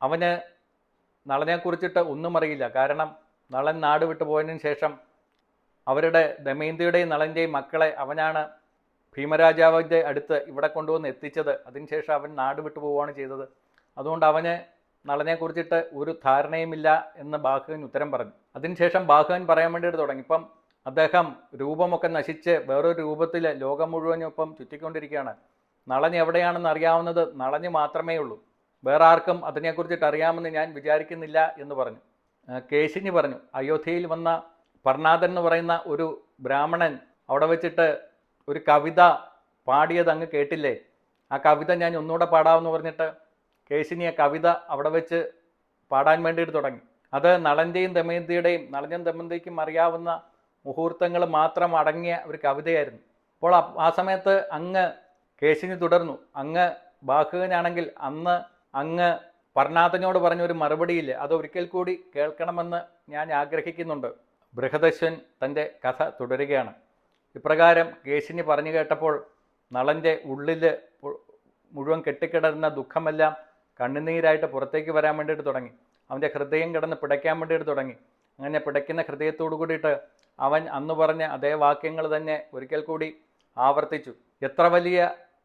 അവന് നളനെക്കുറിച്ചിട്ട് ഒന്നും അറിയില്ല. കാരണം നളൻ നാട് വിട്ടു പോയതിനു ശേഷം അവരുടെ ദമയന്തിയുടെയും നളന്റെയും മക്കളെ അവനാണ് ഭീമരാജാവിന്റെ അടുത്ത് ഇവിടെ കൊണ്ടുവന്ന് എത്തിച്ചത്. അതിനുശേഷം അവൻ നാട് വിട്ടു പോവുകയാണ് ചെയ്തത്. അതുകൊണ്ട് അവന് നളനെക്കുറിച്ചിട്ട് ഒരു ധാരണയുമില്ല എന്ന് ബാഹുവിൻ ഉത്തരം പറഞ്ഞു. അതിനുശേഷം ബാഹുവിൻ പറയാൻ വേണ്ടിയിട്ട് തുടങ്ങി. ഇപ്പം അദ്ദേഹം രൂപമൊക്കെ നശിച്ച് വേറൊരു രൂപത്തിൽ ലോകം മുഴുവനൊപ്പം ചുറ്റിക്കൊണ്ടിരിക്കുകയാണ്. നളഞ്ഞ് എവിടെയാണെന്ന് അറിയാവുന്നത് നളന് മാത്രമേ ഉള്ളൂ. വേറെ ആർക്കും അതിനെക്കുറിച്ചിട്ട് അറിയാമെന്ന് ഞാൻ വിചാരിക്കുന്നില്ല എന്ന് പറഞ്ഞു. കേശിനി പറഞ്ഞു അയോധ്യയിൽ വന്ന പർണാഥൻ എന്ന് പറയുന്ന ഒരു ബ്രാഹ്മണൻ അവിടെ വെച്ചിട്ട് ഒരു കവിത പാടിയത് അങ്ങ് കേട്ടില്ലേ? ആ കവിത ഞാൻ ഒന്നുകൂടെ പാടാമെന്ന് പറഞ്ഞിട്ട് കേശിനി ആ കവിത അവിടെ വെച്ച് പാടാൻ വേണ്ടിയിട്ട് തുടങ്ങി. അത് നളന്റെയും ദമയന്തിയുടെയും നളഞ്ഞൻ ദമന്തിക്കും അറിയാവുന്ന മുഹൂർത്തങ്ങൾ മാത്രം അടങ്ങിയ ഒരു കവിതയായിരുന്നു. അപ്പോൾ ആ- സമയത്ത് അങ്ങ് കേശിനി തുടർന്നു. അങ്ങ് ബാഹുവിനാണെങ്കിൽ അന്ന് അങ്ങ് പർണാഥനോട് പറഞ്ഞ ഒരു മറുപടിയില്ലേ. അത് ഒരിക്കൽ കൂടി കേൾക്കണമെന്ന് ഞാൻ ആഗ്രഹിക്കുന്നുണ്ട്. ബൃഹദശ്വൻ തന്റെ കഥ തുടരുകയാണ്. ഇപ്രകാരം കേശിനി പറഞ്ഞു കേട്ടപ്പോൾ നളന്റെ ഉള്ളിൽ മുഴുവൻ കെട്ടിക്കിടന്ന ദുഃഖമെല്ലാം കണ്ണുനീരായിട്ട് പുറത്തേക്ക് വരാൻ വേണ്ടിയിട്ട് തുടങ്ങി. അവന്റെ ഹൃദയം കിടന്ന് പിടയ്ക്കാൻ വേണ്ടിയിട്ട് തുടങ്ങി. അങ്ങനെ പിടയ്ക്കുന്ന ഹൃദയത്തോടു കൂടിയിട്ട് അവൻ അന്ന് പറഞ്ഞ അതേ വാക്യങ്ങൾ തന്നെ ഒരിക്കൽ കൂടി ആവർത്തിച്ചു. എത്ര വലിയ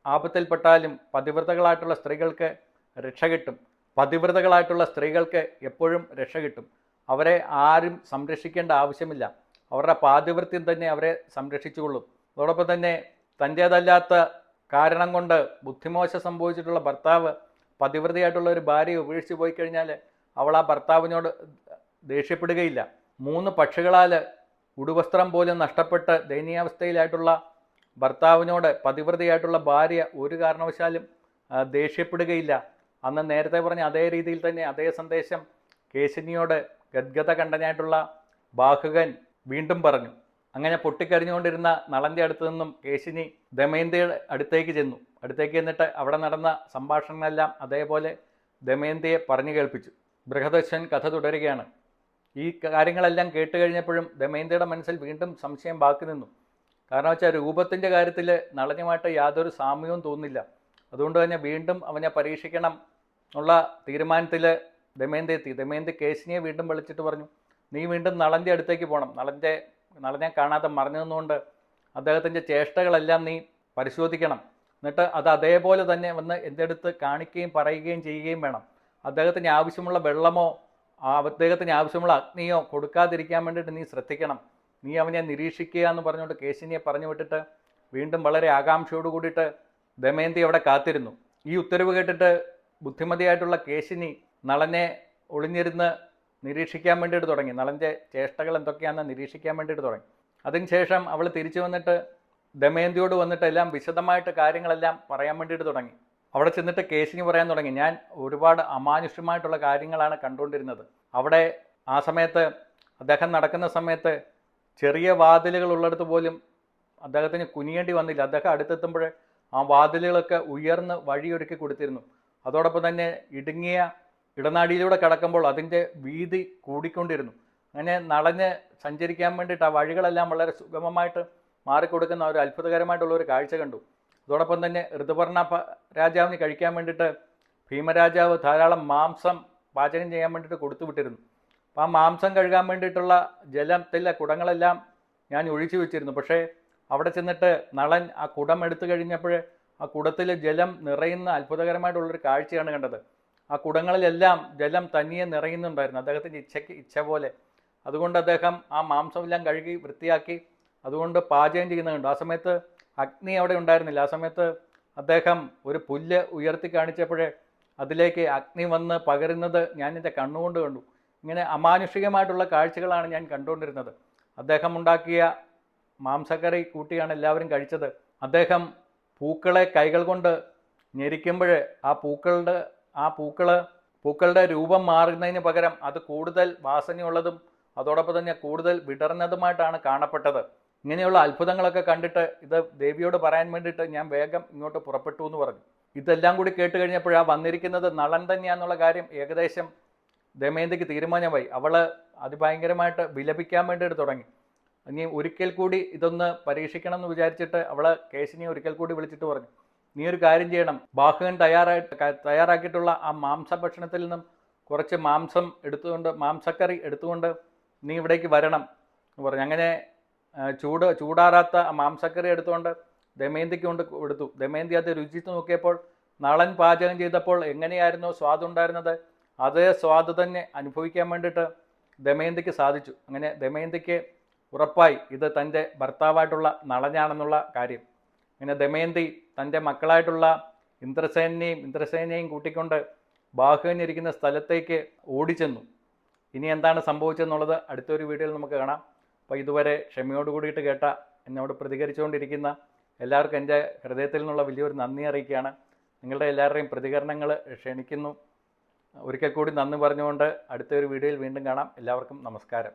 ആപത്തിൽപ്പെട്ടാലും പതിവ്രതകളായിട്ടുള്ള സ്ത്രീകൾക്ക് രക്ഷ കിട്ടും. പതിവ്രതകളായിട്ടുള്ള സ്ത്രീകൾക്ക് എപ്പോഴും രക്ഷ കിട്ടും. അവരെ ആരും സംരക്ഷിക്കേണ്ട ആവശ്യമില്ല. അവരുടെ പാതിവൃത്യം തന്നെ അവരെ സംരക്ഷിച്ചുകൊള്ളും. അതോടൊപ്പം തന്നെ തന്റേതല്ലാത്ത കാരണം കൊണ്ട് ബുദ്ധിമോശം സംഭവിച്ചിട്ടുള്ള ഭർത്താവ് പതിവ്രതയായിട്ടുള്ള ഒരു ഭാര്യയെ ഉപേക്ഷിച്ച് പോയി കഴിഞ്ഞാൽ അവൾ ആ ഭർത്താവിനോട് ദേഷ്യപ്പെടുകയില്ല. മൂന്ന് പക്ഷികളാൽ ഉടുവസ്ത്രം പോലും നഷ്ടപ്പെട്ട് ദയനീയാവസ്ഥയിലായിട്ടുള്ള ഭർത്താവിനോട് പതിവ്രതയായിട്ടുള്ള ഭാര്യ ഒരു കാരണവശാലും ദേഷ്യപ്പെടുകയില്ല. അന്ന് നേരത്തെ പറഞ്ഞ അതേ രീതിയിൽ തന്നെ അതേ സന്ദേശം കേശിനിയോട് ഗദ്ഗത കണ്ടനായിട്ടുള്ള ബാഹുകൻ വീണ്ടും പറഞ്ഞു. അങ്ങനെ പൊട്ടിക്കരിഞ്ഞുകൊണ്ടിരുന്ന നളന്റെ അടുത്തു നിന്നും കേശിനി ദമയന്തിയുടെ അടുത്തേക്ക് ചെന്നു. അടുത്തേക്ക് ചെന്നിട്ട് അവിടെ നടന്ന സംഭാഷണങ്ങളെല്ലാം അതേപോലെ ദമയന്തിയെ പറഞ്ഞു കേൾപ്പിച്ചു. ബൃഹദശ്വൻ കഥ തുടരുകയാണ്. ഈ കാര്യങ്ങളെല്ലാം കേട്ട് കഴിഞ്ഞപ്പോഴും ദമയന്തിയുടെ മനസ്സിൽ വീണ്ടും സംശയം ബാക്കി നിന്നു. കാരണം വെച്ചാൽ രൂപത്തിന്റെ കാര്യത്തിൽ നളനുമായിട്ട് യാതൊരു സാമ്യവും തോന്നില്ല അതുകൊണ്ട് തന്നെ വീണ്ടും അവനെ പരീക്ഷിക്കണം എന്നുള്ള തീരുമാനത്തിൽ ദമയന്തി എത്തി. ദമയന്തി കേശിനിയെ വീണ്ടും വിളിച്ചിട്ട് പറഞ്ഞു നീ വീണ്ടും നളന്റെ അടുത്തേക്ക് പോകണം നളന്റെ നളനെ കാണാതെ മറഞ്ഞു നിന്നുകൊണ്ട് അദ്ദേഹത്തിന്റെ ചേഷ്ടകളെല്ലാം നീ പരിശോധിക്കണം. എന്നിട്ട് അത് അതേപോലെ തന്നെ വന്ന് എന്റെ അടുത്ത് കാണിക്കുകയും പറയുകയും ചെയ്യുകയും വേണം. അദ്ദേഹത്തിന് ആവശ്യമുള്ള വെള്ളമോ ആ അദ്ദേഹത്തിന് ആവശ്യമുള്ള അഗ്നിയോ കൊടുക്കാതിരിക്കാൻ വേണ്ടിയിട്ട് നീ ശ്രദ്ധിക്കണം. നീ അവനെ നിരീക്ഷിക്കുക എന്ന് പറഞ്ഞുകൊണ്ട് കേശിനിയെ പറഞ്ഞു വിട്ടിട്ട് വീണ്ടും വളരെ ആകാംക്ഷയോട് കൂടിയിട്ട് ദമയന്തി അവിടെ കാത്തിരുന്നു. ഈ ഉത്തരവ് കേട്ടിട്ട് ബുദ്ധിമതിയായിട്ടുള്ള കേശിനി നളനെ ഒളിഞ്ഞിരുന്ന് നിരീക്ഷിക്കാൻ വേണ്ടിയിട്ട് തുടങ്ങി. നളന്റെ ചേഷ്ടകൾ എന്തൊക്കെയാണെന്ന് നിരീക്ഷിക്കാൻ വേണ്ടിയിട്ട് തുടങ്ങി. അതിനുശേഷം അവൾ തിരിച്ചു വന്നിട്ട് ദമയന്തിയോട് വന്നിട്ട് എല്ലാം വിശദമായിട്ട് കാര്യങ്ങളെല്ലാം പറയാൻ വേണ്ടിയിട്ട് തുടങ്ങി. അവിടെ ചെന്നിട്ട് കേസിന് പറയാൻ തുടങ്ങി. ഞാൻ ഒരുപാട് അമാനുഷ്യമായിട്ടുള്ള കാര്യങ്ങളാണ് കണ്ടുകൊണ്ടിരുന്നത്. അവിടെ ആ സമയത്ത് അദ്ദേഹം നടക്കുന്ന സമയത്ത് ചെറിയ വാതിലുകൾ ഉള്ളിടത്ത് പോലും അദ്ദേഹത്തിന് കുനിയേണ്ടി വന്നില്ല. അദ്ദേഹം അടുത്തെത്തുമ്പോൾ ആ വാതിലുകളൊക്കെ ഉയർന്ന് വഴിയൊരുക്കി കൊടുത്തിരുന്നു. അതോടൊപ്പം തന്നെ ഇടുങ്ങിയ ഇടനാടിയിലൂടെ കടക്കുമ്പോൾ അതിന്റെ വീതി കൂടിക്കൊണ്ടിരുന്നു. അങ്ങനെ നളഞ്ഞ് സഞ്ചരിക്കാൻ വേണ്ടിയിട്ട് ആ വഴികളെല്ലാം വളരെ സുഗമമായിട്ട് മാറിക്കൊടുക്കുന്ന ഒരു അത്ഭുതകരമായിട്ടുള്ള ഒരു കാഴ്ച കണ്ടു. അതോടൊപ്പം തന്നെ ഋതുപർണ രാജാവിന് കഴിക്കാൻ വേണ്ടിയിട്ട് ഭീമരാജാവ് ധാരാളം മാംസം പാചകം ചെയ്യാൻ വേണ്ടിയിട്ട് കൊടുത്തു വിട്ടിരുന്നു. അപ്പോൾ ആ മാംസം കഴുകാൻ വേണ്ടിയിട്ടുള്ള ജലത്തിലെ കുടങ്ങളെല്ലാം ഞാൻ ഒഴിച്ചു വെച്ചിരുന്നു. പക്ഷേ അവിടെ ചെന്നിട്ട് നളൻ ആ കുടം എടുത്തു കഴിഞ്ഞപ്പോൾ ആ കുടത്തിൽ ജലം നിറയുന്ന അത്ഭുതകരമായിട്ടുള്ളൊരു കാഴ്ചയാണ് കണ്ടത്. ആ കുടങ്ങളിലെല്ലാം ജലം തനിയെ നിറയുന്നുണ്ടായിരുന്നു. അദ്ദേഹത്തിന്റെ ഇച്ഛയ്ക്ക് ഇച്ഛ പോലെ. അതുകൊണ്ട് അദ്ദേഹം ആ മാംസമെല്ലാം കഴുകി വൃത്തിയാക്കി അതുകൊണ്ട് പാചകം ചെയ്യുന്നത് കണ്ടു ആ സമയത്ത് അഗ്നി അവിടെ ഉണ്ടായിരുന്നില്ല. ആ സമയത്ത് അദ്ദേഹം ഒരു പുല്ല് ഉയർത്തി കാണിച്ചപ്പോഴേ അതിലേക്ക് അഗ്നി വന്ന് പകരുന്നത് ഞാൻ എന്റെ കണ്ണുകൊണ്ട് കണ്ടു. ഇങ്ങനെ അമാനുഷികമായിട്ടുള്ള കാഴ്ചകളാണ് ഞാൻ കണ്ടുകൊണ്ടിരുന്നത്. അദ്ദേഹം ഉണ്ടാക്കിയ മാംസക്കറി കൂട്ടിയാണ് എല്ലാവരും കഴിച്ചത്. അദ്ദേഹം പൂക്കളെ കൈകൾ കൊണ്ട് ഞെരിക്കുമ്പോൾ ആ പൂക്കളുടെ ആ പൂക്കൾ പൂക്കളുടെ രൂപം മാറുന്നതിന് പകരം അത് കൂടുതൽ വാസനയുള്ളതും അതോടൊപ്പം തന്നെ കൂടുതൽ വിടർന്നതുമായിട്ടാണ് കാണപ്പെട്ടത്. ഇങ്ങനെയുള്ള അത്ഭുതങ്ങളൊക്കെ കണ്ടിട്ട് ഇത് ദേവിയോട് പറയാൻ വേണ്ടിയിട്ട് ഞാൻ വേഗം ഇങ്ങോട്ട് പുറപ്പെട്ടു എന്ന് പറഞ്ഞു. ഇതെല്ലാം കൂടി കേട്ട് കഴിഞ്ഞപ്പോൾ ആ വന്നിരിക്കുന്നത് നളൻ തന്നെയാന്നുള്ള കാര്യം ഏകദേശം ദമയന്തിക്ക് തീരുമാനമായി. അവൾ അതിഭയങ്കരമായിട്ട് വിലപിക്കാൻ വേണ്ടിയിട്ട് തുടങ്ങി. ഇനി ഒരിക്കൽ കൂടി ഇതൊന്ന് പരീക്ഷിക്കണം എന്ന് വിചാരിച്ചിട്ട് അവൾ കേശിനെ ഒരിക്കൽ കൂടി വിളിച്ചിട്ട് പറഞ്ഞു. നീ ഒരു കാര്യം ചെയ്യണം. ബാഹുകൻ തയ്യാറായിട്ട് തയ്യാറാക്കിയിട്ടുള്ള ആ മാംസ ഭക്ഷണത്തിൽ നിന്നും കുറച്ച് മാംസം എടുത്തുകൊണ്ട് മാംസക്കറി എടുത്തുകൊണ്ട് നീ ഇവിടേക്ക് വരണം എന്ന് പറഞ്ഞു. അങ്ങനെ ചൂട് ചൂടാറാത്ത മാംസക്കറി എടുത്തുകൊണ്ട് ദമയന്തിക്ക് കൊണ്ട് കൊടുത്തു. ദമയന്തി അത് രുചിച്ച് നോക്കിയപ്പോൾ നളൻ പാചകം ചെയ്തപ്പോൾ എങ്ങനെയായിരുന്നു സ്വാദുണ്ടായിരുന്നത് അതേ സ്വാദ് തന്നെ അനുഭവിക്കാൻ വേണ്ടിയിട്ട് ദമയന്തിക്ക് സാധിച്ചു. അങ്ങനെ ദമയന്തിക്ക് ഉറപ്പായി ഇത് തന്റെ ഭർത്താവായിട്ടുള്ള നളനാണെന്നുള്ള കാര്യം. അങ്ങനെ ദമയന്തി തന്റെ മക്കളായിട്ടുള്ള ഇന്ദ്രസേനെയും ഇന്ദ്രസേനയെയും കൂട്ടിക്കൊണ്ട് ബാഹുവിനിരിക്കുന്ന സ്ഥലത്തേക്ക് ഓടിച്ചെന്നു. ഇനി എന്താണ് സംഭവിച്ചതെന്നുള്ളത് അടുത്തൊരു വീഡിയോയിൽ നമുക്ക് കാണാം. അപ്പോൾ ഇതുവരെ ക്ഷമയോട് കൂടിയിട്ട് കേട്ട എന്നോട് പ്രതികരിച്ചുകൊണ്ടിരിക്കുന്ന എല്ലാവർക്കും എന്റെ ഹൃദയത്തിൽ നിന്നുള്ള വലിയൊരു നന്ദി അറിയിക്കുകയാണ്. നിങ്ങളുടെ എല്ലാവരുടെയും പ്രതികരണങ്ങൾ ക്ഷണിക്കുന്നു. ഒരിക്കൽ കൂടി നന്ദി പറഞ്ഞുകൊണ്ട് അടുത്തൊരു വീഡിയോയിൽ വീണ്ടും കാണാം. എല്ലാവർക്കും നമസ്കാരം.